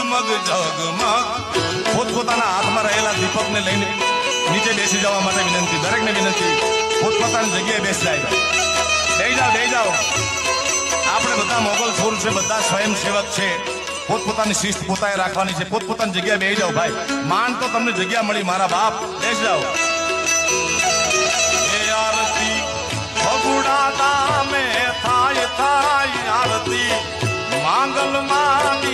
જગમગ જગમગ પોતપોતાના હાથમાં રહેલા દીપકને લઈને નીચે બેસી જવા માટે વિનંતી, દરેકને વિનંતી, પોતપોતાની જગ્યાએ બેસી જાય. બેસી જાઓ બેસી જાઓ. આપણે બધા મોગલ ફૂલ છે, બધા સ્વયંસેવક છે. પોતપોતાની શિસ્ત પોતાએ રાખવાની છે. પોતપોતાની જગ્યાએ બેસી જાઓ ભાઈ. માન તો તમને જગ્યા મળી, મારા બાપ. બેસી જાઓ. આરતી ભગુડા ગામે થાય થાય આરતી. માંગલ માની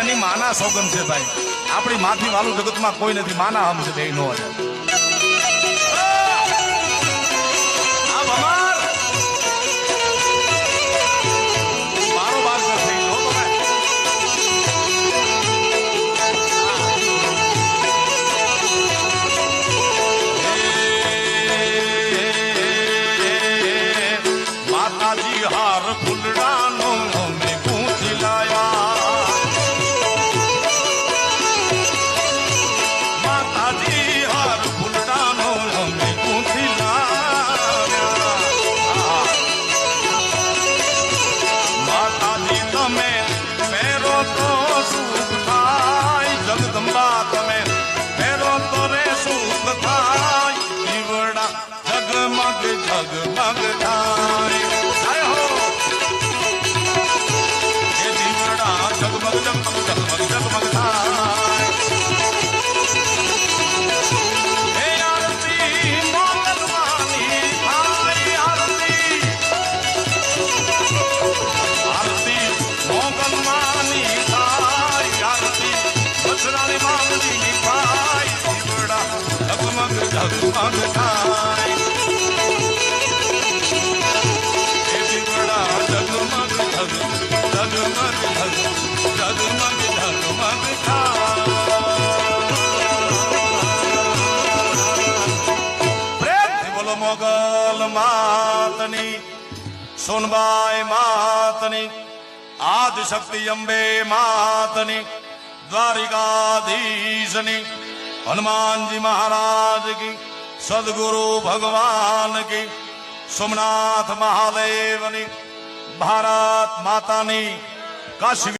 એની માના સોગન છે ભાઈ. આપણી માથી વાલું જગતમાં કોઈ નથી. માના હમ છે બે નો છે જગમગ જગમગ થાય જય હો એ દીવડા જગમગ જગમગ જગમગ જગમગ થાય હે આરતી મોગલવાની થાય આરતી આરતી મોગલમાની થાય આરતી વસરાની માંગની થાય દીવડા ઝગમગ ઝગમગ થાય મોગલ માતની, સોનબાઈ માતની, આદિશક્તિ અંબે માતની, દ્વારિકાધીશની, હનુમાનજી મહારાજ કી સદગુરુ ભગવાન કી સોમનાથ મહાદેવની, ભારત માતાની, કાશી